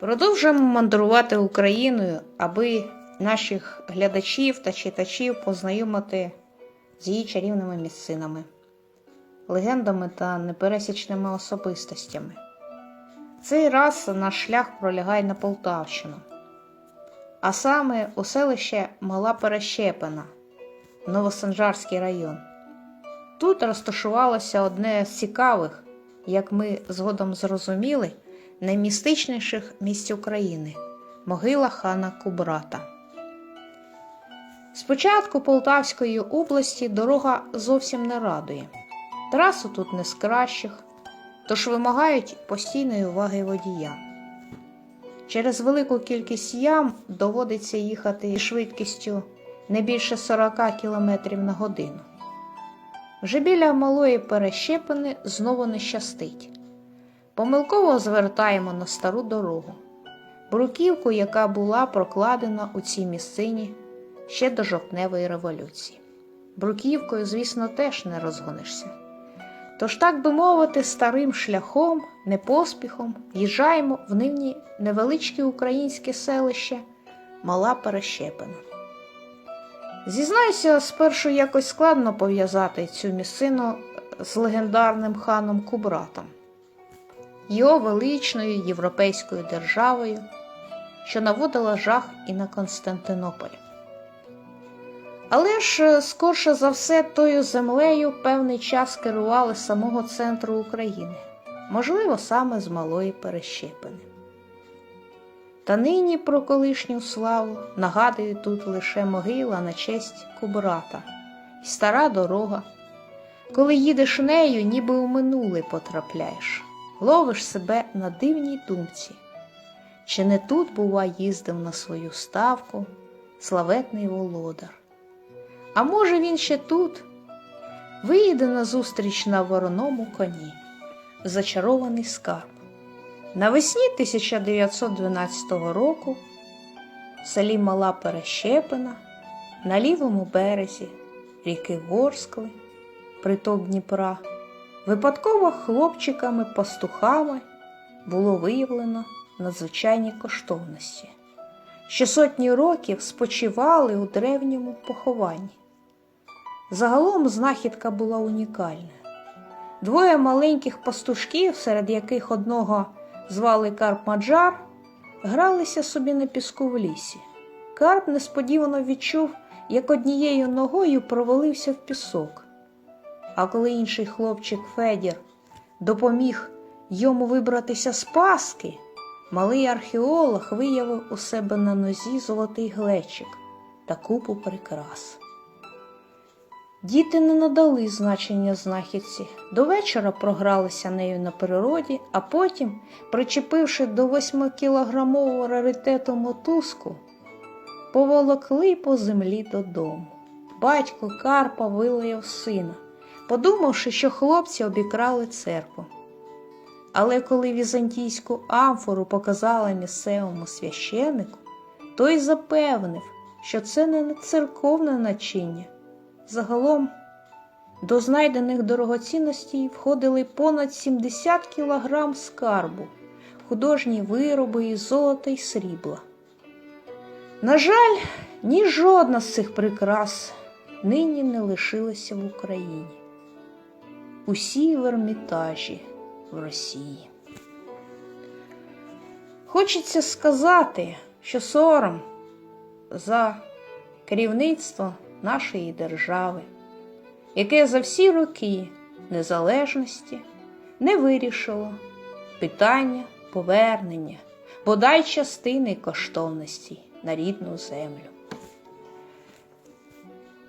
Продовжуємо мандрувати Україною, аби наших глядачів та читачів познайомити з її чарівними місцинами, легендами та непересічними особистостями. Цей раз наш шлях пролягає на Полтавщину, а саме у селище Мала Перещепина, Новосанжарський район. Тут розташувалося одне з цікавих, як ми згодом зрозуміли, наймістичніших місць України могила хана Кубрата. Спочатку Полтавської області дорога зовсім не радує. Трасу тут не з кращих, тож вимагають постійної уваги водія. Через велику кількість ям доводиться їхати зі швидкістю не більше 40 км на годину. Вже біля малої перещепини знову не щастить. Помилково звертаємо на стару дорогу, бруківку, яка була прокладена у цій місцині ще до жовтневої революції. Бруківкою, звісно, теж не розгонишся. Тож, так би мовити, старим шляхом, не поспіхом, їжджаємо в нині невеличке українське селище Мала Перещепина. Зізнаюся, спершу якось складно пов'язати цю місцину з легендарним ханом Кубратом, його величною європейською державою, що наводила жах і на Константинополь. Але ж, скорше за все, тою землею певний час керували з самого центру України, можливо, саме з малої Перещепини. Та нині про колишню славу нагадує тут лише могила на честь Кубрата і стара дорога. Коли їдеш нею, ніби у минуле потрапляєш, ловиш себе на дивній думці. Чи не тут, бува, їздив на свою ставку славетний володар? А може, він ще тут виїде назустріч на вороному коні, зачарований скарб. Навесні 1912 року в селі Мала Перещепина на лівому березі ріки Ворскли, приток Дніпра, випадково хлопчиками-пастухами було виявлено надзвичайні коштовності, що сотні років спочивали у древньому похованні. Загалом знахідка була унікальна. Двоє маленьких пастушків, серед яких одного звали Карп Маджар, гралися собі на піску в лісі. Карп несподівано відчув, як однією ногою провалився в пісок. А коли інший хлопчик Федір допоміг йому вибратися з паски, малий археолог виявив у себе на нозі золотий глечик та купу прикрас. Діти не надали значення знахідці. До вечора програлися нею на природі, а потім, причепивши до восьмикілограмового раритету мотузку, поволокли по землі додому. Батько Карпа вилаяв сина, подумавши, що хлопці обікрали церкву. Але коли візантійську амфору показали місцевому священику, той запевнив, що це не церковне начиння. Загалом до знайдених дорогоцінностей входили понад 70 кілограм скарбу, художні вироби із золота й срібла. На жаль, ні жодна з цих прикрас нині не лишилася в Україні. Усі в Ермітажі в Росії. Хочеться сказати, що сором за керівництво нашої держави, яке за всі роки незалежності не вирішило питання повернення, бодай частини коштовності на рідну землю.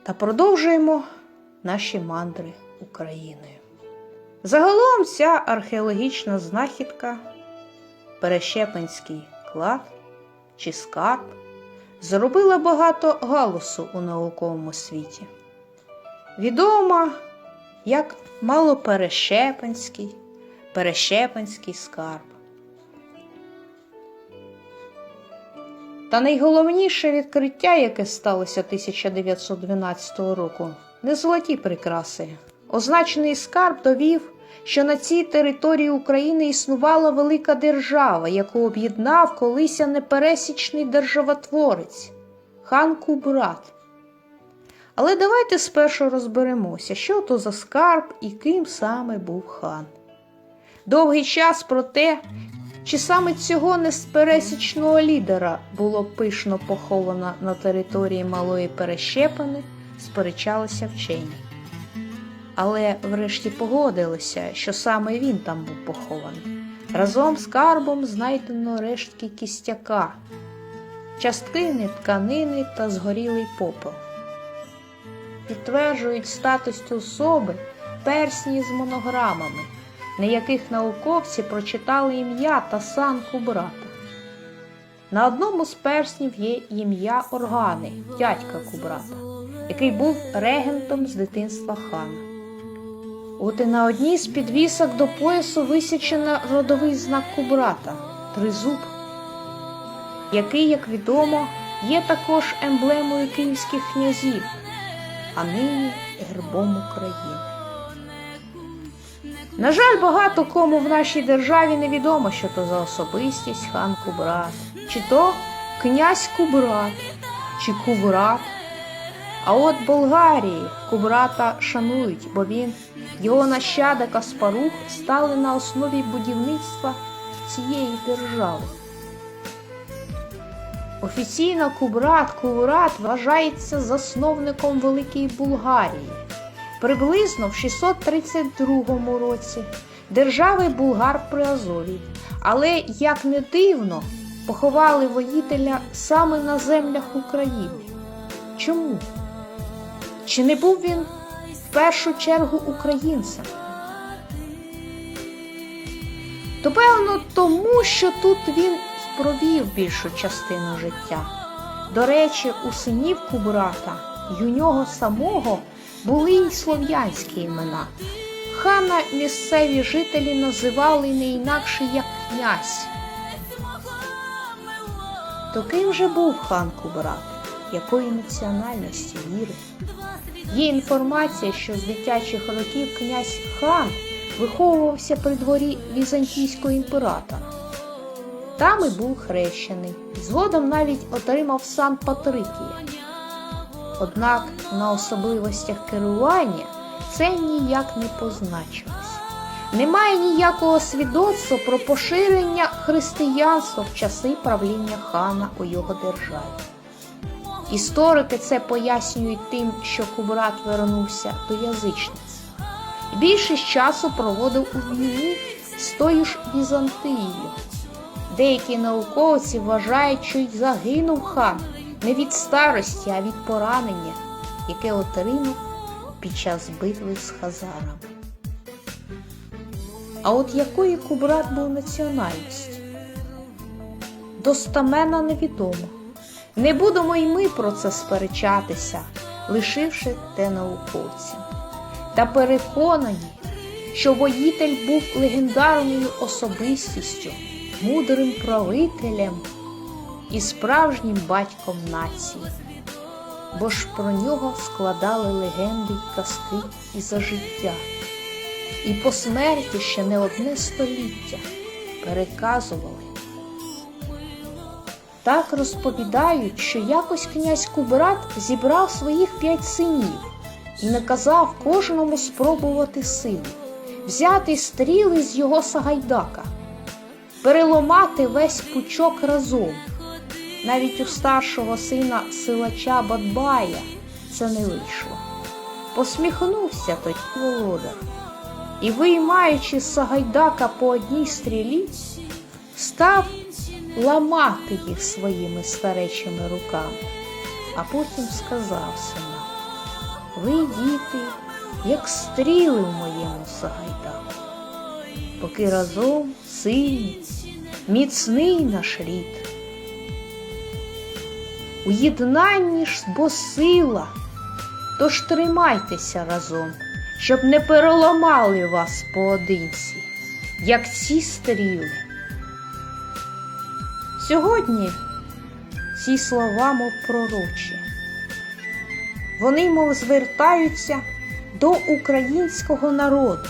Та продовжуємо наші мандри Україною. Загалом ця археологічна знахідка, Перещепинський клад чи скарб зробила багато галусу у науковому світі. Відома як малоперещепинський, перещепинський скарб. Та найголовніше відкриття, яке сталося 1912 року, не золоті прикраси. Означений скарб довів що на цій території України існувала велика держава, яку об'єднав колися непересічний державотворець хан Кубрат. Але давайте спершу розберемося, що то за скарб і ким саме був хан. Довгий час про те, чи саме цього неспересічного лідера було пишно поховано на території Малої Перещепини, сперечалися вчені. Але врешті погодилися, що саме він там був похований. Разом з карбом знайдено рештки кістяка, частини тканини та згорілий попел. Підтверджують статус особи персні з монограмами, на яких науковці прочитали ім'я та санку брата. На одному з перснів є ім'я Органи, дядька Кубрата, який був регентом з дитинства хана. От і на одній з підвісок до поясу висічено родовий знак Кубрата тризуб, який, як відомо, є також емблемою київських князів, а нині гербом України. На жаль, багато кому в нашій державі невідомо, що то за особистість хан Кубрат, чи то князь Кубрат, чи Кубрат. А от Болгарії Кубрата шанують, бо він, його нащадок Аспарух стали на основі будівництва цієї держави. Офіційно Кубрат Курат вважається засновником Великої Булгарії. Приблизно в 632 році держави Булгар при Азові, але, як не дивно, поховали воїтеля саме на землях України. Чому? Чи не був він першу чергу українцем? То певно тому, що тут він провів більшу частину життя. До речі, у синів Кубрата й у нього самого були й слов'янські імена. Хана місцеві жителі називали не інакше як князь. То ким же був хан Кубрат? Якої національності віри? Є інформація, що з дитячих років князь хан виховувався при дворі візантійського імператора. Там і був хрещений, згодом навіть отримав сан Патрикія. Однак на особливостях керування це ніяк не позначилось. Немає ніякого свідоцтва про поширення християнства в часи правління хана у його державі. Історики це пояснюють тим, що Кубрат вернувся до язичниць. Більшість часу проводив у війні з тою ж Візантиєю. Деякі науковці вважають, що й загинув хан не від старості, а від поранення, яке отримав під час битви з хазарами. А от якої Кубрат був національності? Достаменно невідомо. Не будемо й ми про це сперечатися, лишивши те науковцям. Та переконані, що воїтель був легендарною особистістю, мудрим правителем і справжнім батьком нації, бо ж про нього складали легенди й казки і за життя, і по смерті ще не одне століття переказували. Так розповідають, що якось князь Кубрат зібрав своїх п'ять синів і наказав кожному спробувати силу, взяти стріли з його сагайдака, переломати весь пучок разом. Навіть у старшого сина силача Бадбая це не вийшло. Посміхнувся тоді володар і, виймаючи сагайдака по одній стрілі, став ламати їх своїми старечими руками, а потім сказав синам, ви, діти, як стріли в моєму сагайдаку, поки разом сильний, міцний наш рід. У єднанні ж бо сила, тож тримайтеся разом, щоб не переламали вас поодинці, як ці стріли. Сьогодні ці слова, мов пророчі, вони, мов звертаються до українського народу,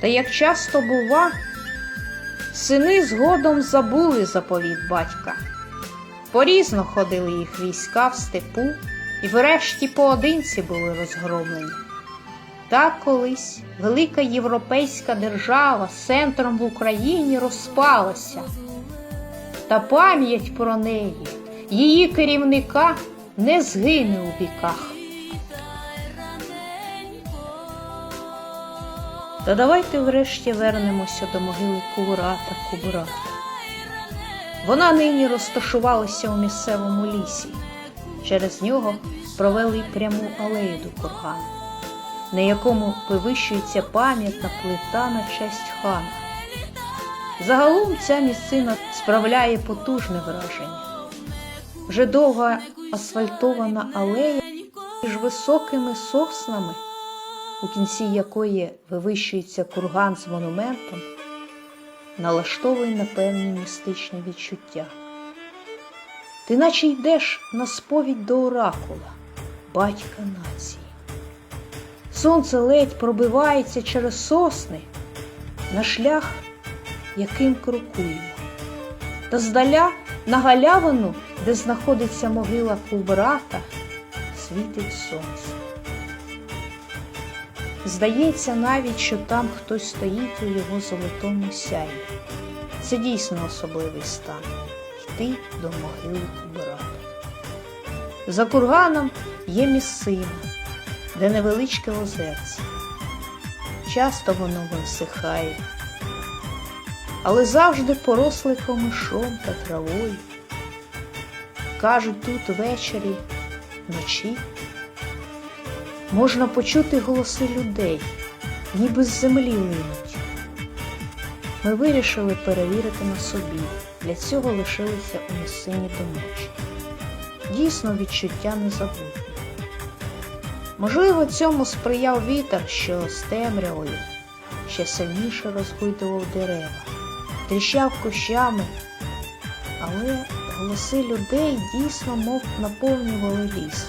Та як часто бува, сини згодом забули заповіт батька. Порізно ходили їх війська в степу, і врешті поодинці були розгромлені. Так колись велика європейська держава центром в Україні розпалася, та пам'ять про неї, її керівника не згине у віках. Та давайте врешті вернемося до могили Курата Кубрата. Вона нині розташувалася у місцевому лісі. Через нього провели пряму алею до кургану, на якому вивищується пам'ятна плита на честь хана. Загалом ця місцина справляє потужне враження. Вже довга асфальтована алея між високими соснами, у кінці якої вивищується курган з монументом, налаштовує на певні містичні відчуття. Ти наче йдеш на сповідь до оракула, батька нації. Сонце ледь пробивається через сосни на шлях, яким крокуємо. Та здаля на галявину, де знаходиться могила Кубрата, світить сонце. Здається навіть, що там хтось стоїть у його золотому сяйві. Це дійсно особливий стан йти до могили Кубрата. За курганом є місцина, де невеличке озерце. Часто воно висихає, але завжди поросле комишом та травою. Кажуть, тут ввечері, вночі можна почути голоси людей, ніби з землі линуть. Ми вирішили перевірити на собі, для цього лишилися у місцині до. Дійсно, відчуття не незабутнє. Можливо, цьому сприяв вітер, що з темрявою ще сильніше розгойдував дерева, тріщав кущами, але голоси людей дійсно мов наповнювали ліс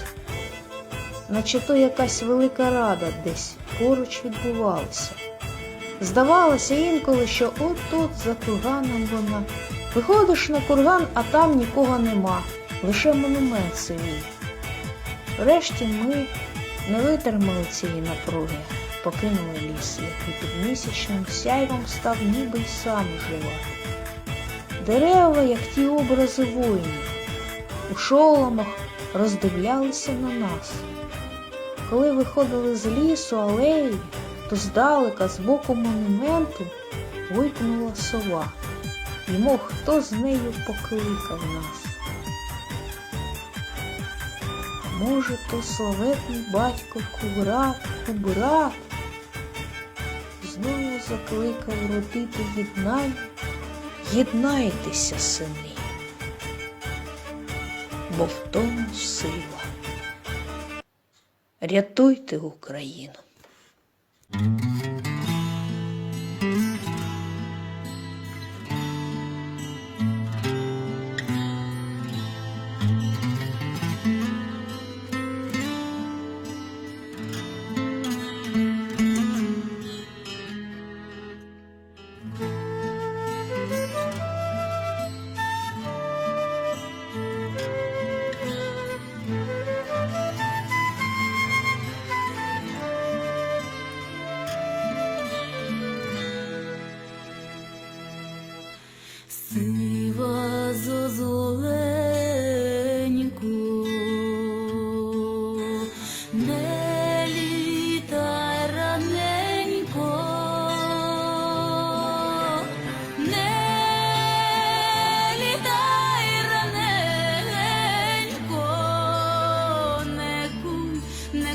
наче то якась велика рада десь поруч відбувалася. Здавалося інколи, що от-от за курганом вона. Виходиш на курган, а там нікого нема, лише монумент сивій. Врешті ми не витримали цієї напруги, покинули ліс, який під місячним сяйвом став ніби й сам жива. Дерева, як ті образи воїнів, у шоломах роздивлялися на нас. Коли виходили з лісу алеї, то здалека, з боку монументу, випнула сова, мов хто з нею покликав нас. Може, то славетний батько Кубрат, Кубрат знову закликав родити єднай, єднайтеся, сини, бо в тому сила. Рятуйте Україну.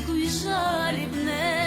Куй, не